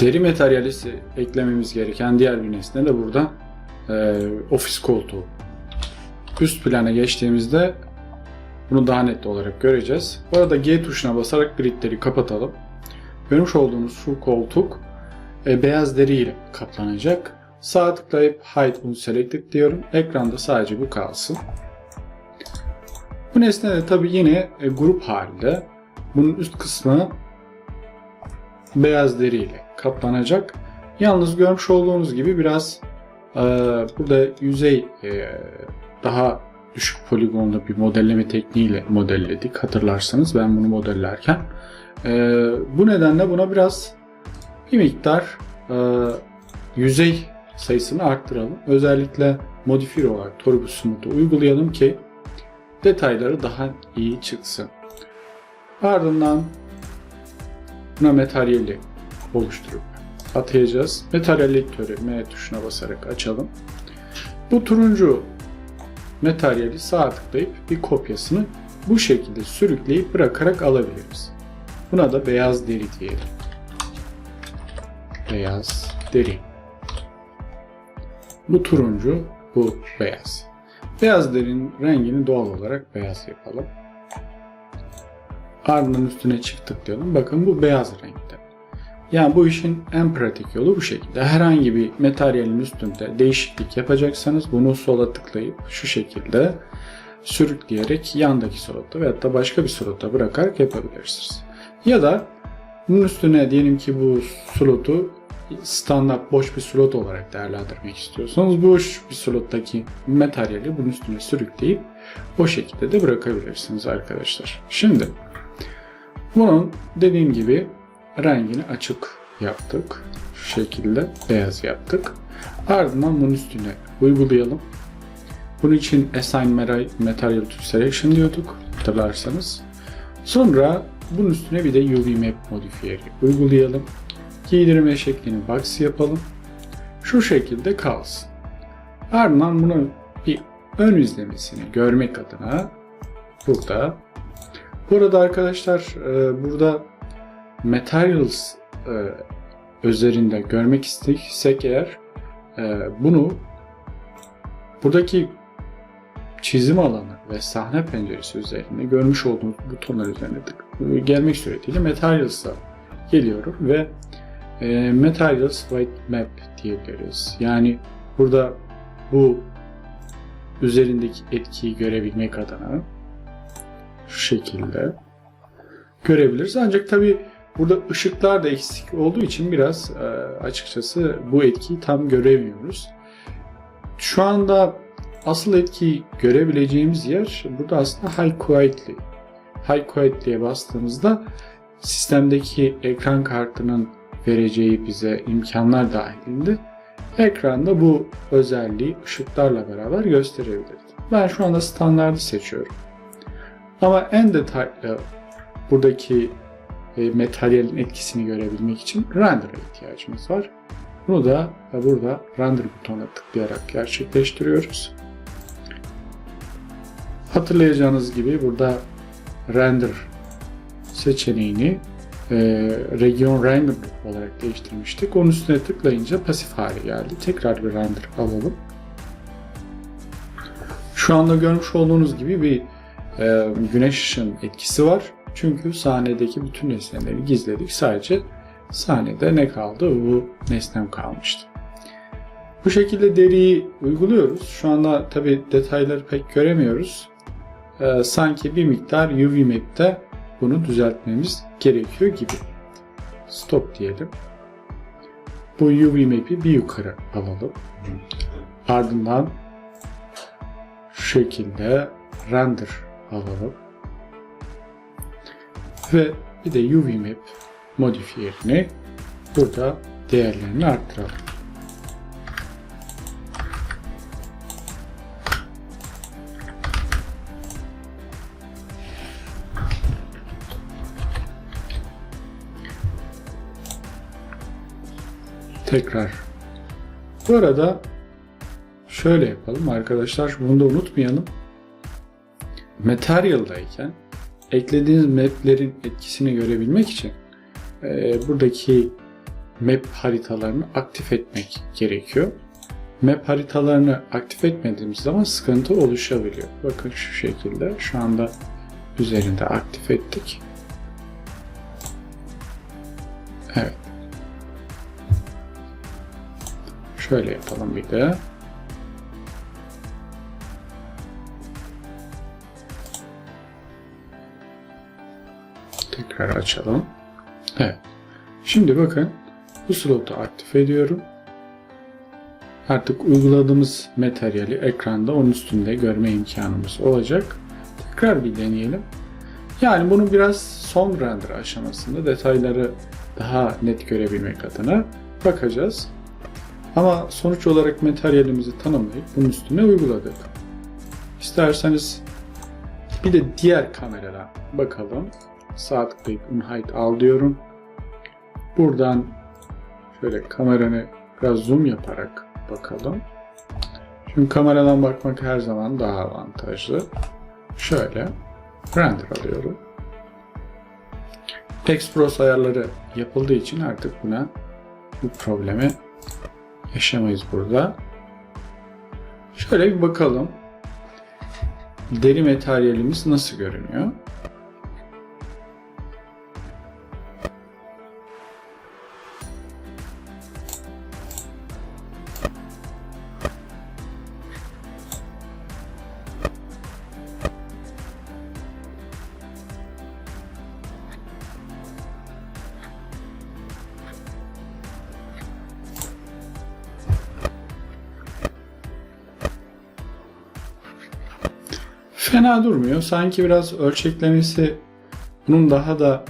Deri materyalisi eklememiz gereken diğer bir nesne de burada e, ofis koltuğu. Üst plana geçtiğimizde bunu daha net olarak göreceğiz. Bu arada G tuşuna basarak gridleri kapatalım. Görmüş olduğunuz şu koltuk e, beyaz deri ile kaplanacak. Sağ tıklayıp Hide Unselected diyorum. Ekranda sadece bu kalsın. Bu nesne de tabi yine e, grup halinde. Bunun üst kısmı beyaz deri ile kaplanacak. Yalnız görmüş olduğunuz gibi biraz e, burada yüzey e, daha düşük poligonlu bir modelleme tekniğiyle modelledik. Hatırlarsanız ben bunu modellerken. E, bu nedenle buna biraz bir miktar e, yüzey sayısını arttıralım. Özellikle modifiye olarak Torbu Smooth'u uygulayalım ki detayları daha iyi çıksın. Ardından buna materyali oluşturup atayacağız. Materyal editörü M tuşuna basarak açalım. Bu turuncu materyali sağ tıklayıp bir kopyasını bu şekilde sürükleyip bırakarak alabiliriz. Buna da beyaz deri diyelim. Beyaz deri. Bu turuncu, bu beyaz. Beyaz derinin rengini doğal olarak beyaz yapalım. Ardından üstüne çift tıklayalım. Bakın bu beyaz renkte. Yani bu işin en pratik yolu bu şekilde. Herhangi bir materyalin üstünde değişiklik yapacaksanız bunu sola tıklayıp şu şekilde sürükleyerek yandaki slotta veyahut da başka bir slotta bırakarak yapabilirsiniz. Ya da bunun üstüne diyelim ki bu slotu standart boş bir slot olarak değerlendirmek istiyorsanız boş bir slottaki materyali bunun üstüne sürükleyip o şekilde de bırakabilirsiniz arkadaşlar. Şimdi bunun dediğim gibi rengini açık yaptık. Şu şekilde beyaz yaptık. Ardından bunun üstüne uygulayalım. Bunun için Assign Material to Selection diyorduk hatırlarsanız. Sonra bunun üstüne bir de UV Map modifiyeri uygulayalım. Giydirme şeklini box yapalım. Şu şekilde kalsın. Ardından bunu bir ön izlemesini görmek adına burada Burada arkadaşlar e, burada materials e, üzerinde görmek istersek eğer e, bunu buradaki çizim alanı ve sahne penceresi üzerinde görmüş olduğunuz butonlar üzerine tık, gelmek suretiyle materials'a geliyorum ve e, materials white map diyebiliriz. Yani burada bu üzerindeki etkiyi görebilmek adına şu şekilde görebiliriz. Ancak tabi burada ışıklar da eksik olduğu için biraz e, açıkçası bu etkiyi tam göremiyoruz. Şu anda asıl etkiyi görebileceğimiz yer burada aslında High Quietly. High Quietly'ye bastığımızda sistemdeki ekran kartının vereceği bize imkanlar dahilinde ekranda bu özelliği ışıklarla beraber gösterebilir. Ben şu anda standartı seçiyorum. Ama en detaylı buradaki e, materyalin etkisini görebilmek için render'a ihtiyacımız var. Bunu da burada render butonuna tıklayarak gerçekleştiriyoruz. Hatırlayacağınız gibi burada render seçeneğini e, region render olarak değiştirmiştik. Onun üstüne tıklayınca pasif hale geldi. Tekrar bir render alalım. Şu anda görmüş olduğunuz gibi bir e, güneş ışığının etkisi var. Çünkü sahnedeki bütün nesneleri gizledik. Sadece sahnede ne kaldı? Bu nesnem kalmıştı. Bu şekilde deriyi uyguluyoruz. Şu anda tabi detayları pek göremiyoruz. E, sanki bir miktar UV map'te bunu düzeltmemiz gerekiyor gibi. Stop diyelim. Bu UV map'i bir yukarı alalım. Ardından şu şekilde render alalım. Ve bir de UV map modifiyerini burada değerlerini arttıralım. Tekrar. Bu arada şöyle yapalım arkadaşlar. Bunu da unutmayalım. Material'dayken eklediğiniz maplerin etkisini görebilmek için e, buradaki map haritalarını aktif etmek gerekiyor. Map haritalarını aktif etmediğimiz zaman sıkıntı oluşabiliyor. Bakın şu şekilde şu anda üzerinde aktif ettik. Evet. Şöyle yapalım bir de. Tekrar açalım. Evet. Şimdi bakın bu slotu aktif ediyorum. Artık uyguladığımız materyali ekranda onun üstünde görme imkanımız olacak. Tekrar bir deneyelim. Yani bunu biraz son render aşamasında detayları daha net görebilmek adına bakacağız. Ama sonuç olarak materyalimizi tanımlayıp bunun üstüne uyguladık. İsterseniz bir de diğer kameradan bakalım. Sağ tıklayıp Unhide al diyorum. Buradan şöyle kameranı biraz zoom yaparak bakalım. Çünkü kameradan bakmak her zaman daha avantajlı. Şöyle render alıyorum. Expros ayarları yapıldığı için artık buna bu problemi yaşamayız burada. Şöyle bir bakalım. Deri materyalimiz nasıl görünüyor? Fena durmuyor. Sanki biraz ölçeklemesi bunun daha da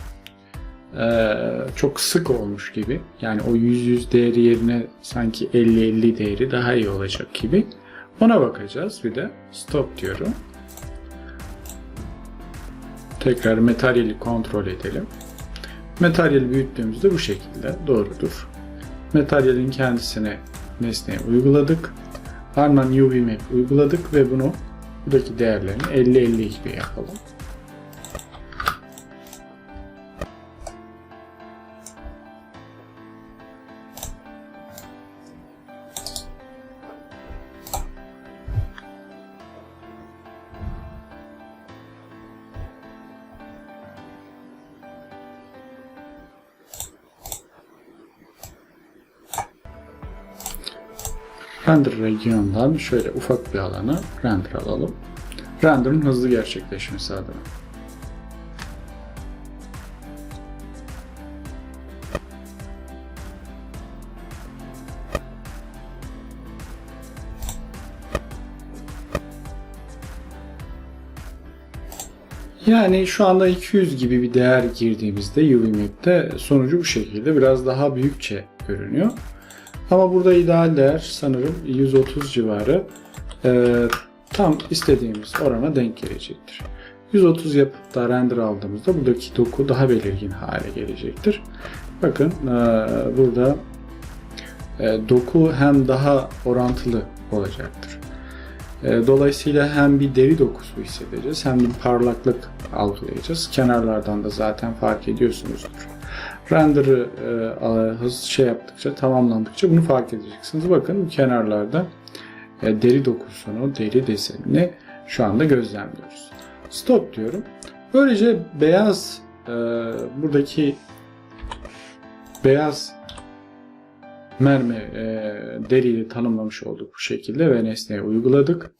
eee, çok sık olmuş gibi. Yani o 100-100 değeri yerine sanki 50-50 değeri daha iyi olacak gibi. Ona bakacağız. Bir de stop diyorum. Tekrar materyali kontrol edelim. Materyali büyüttüğümüzde bu şekilde doğrudur. Materyalin kendisine nesneye uyguladık. Ardından UV map uyguladık ve bunu buradaki değerlerini 50-50 gibi yapalım. Render region'dan şöyle ufak bir alana render alalım. Render'ın hızlı gerçekleşmesi adına. Yani şu anda 200 gibi bir değer girdiğimizde UV Map'te sonucu bu şekilde biraz daha büyükçe görünüyor. Ama burada ideal değer sanırım 130 civarı Ee, tam istediğimiz orana denk gelecektir. 130 yapıp da render aldığımızda buradaki doku daha belirgin hale gelecektir. Bakın ee, burada ee, doku hem daha orantılı olacaktır. Ee, Dolayısıyla hem bir deri dokusu hissedeceğiz hem bir parlaklık algılayacağız. Kenarlardan da zaten fark ediyorsunuzdur. Render'ı e, hız şey yaptıkça, tamamlandıkça bunu fark edeceksiniz. Bakın kenarlarda e, deri dokusunu, deri desenini şu anda gözlemliyoruz. Stop diyorum. Böylece beyaz e, buradaki beyaz mermi e, deriyi tanımlamış olduk bu şekilde ve nesneye uyguladık.